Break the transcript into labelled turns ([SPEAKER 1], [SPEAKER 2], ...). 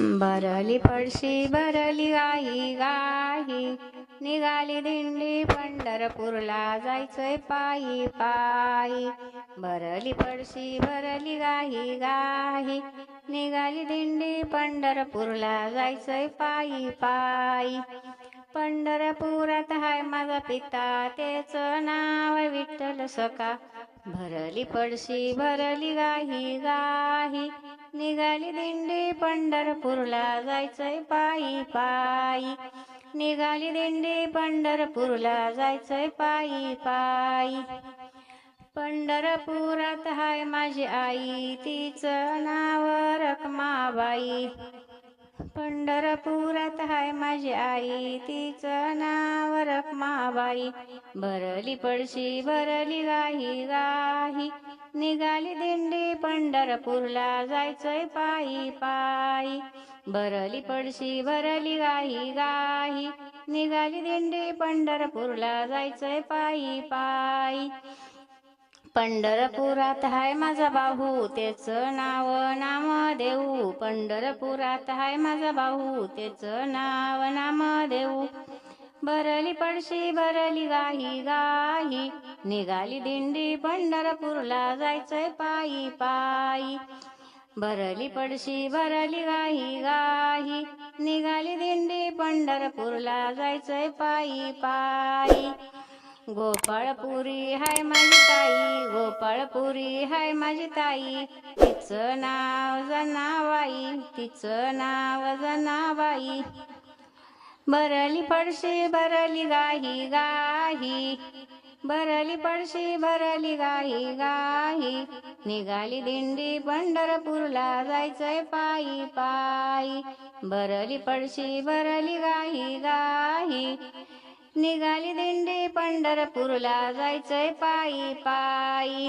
[SPEAKER 1] बरली पडशी भरली गाई गाई. निघाली दिंडी पंढरपूरला जायचंय पायी पायी. बरली पडशी भरली गाई गाई. निघाली दिंडी पंढरपूरला जायचंय पायी पायी. पंढरपुरात हाय माझा पिता तेच नाव विठ्ठल सका भरली पडशी भरली गाही गाही. निघाली दिंडी पंढरपूरला जायचंय पायी पायी. निघाली दिंडी पंढरपूरला जायचंय पायी पायी. पंढरपुरात हाय माझी आई तिचं नाव रखमाबाई. पंढरपुरात हाय माझी आई. तिचं नाव रखमाबाई. भरली पडशी भरली गाही गाही निघाली दिंडी पंढरपूरला जायचंय पायी पायी. भरली पडशी भरली गाही गाही निघाली दिंडी पंढरपूरला जायचंय पायी पायी. पंढरपुरात हाय माझा बाहू त्याचं नाव नाम देऊ. पंढरपुरात हाय माझा भाऊ त्याचं नाव नाम देऊ भरली पडशी भरली गाही गाही. निघाली दिंडी पंढरपूरला जायचंय पायी पायी. भरली पडशी भरली गाही गाही. निघाली दिंडी पंढरपूरला जायचंय पायी पायी. गोपाळपुरी हाय माझी ताई गोपाळपुरी हाय माझी ताई. तिचं नाव जनाबाई तिचं नाव जनाबाई. भरली पडशी भरली गाही गाही. भरली पडशी भरली गाही गाही. निघाली दिंडी पंढरपूरला जायचंय पायी पायी. भरली पडशी भरली गाही गाही. निघाली दिंडी पंढरपूरला जायचंय पायी पायी.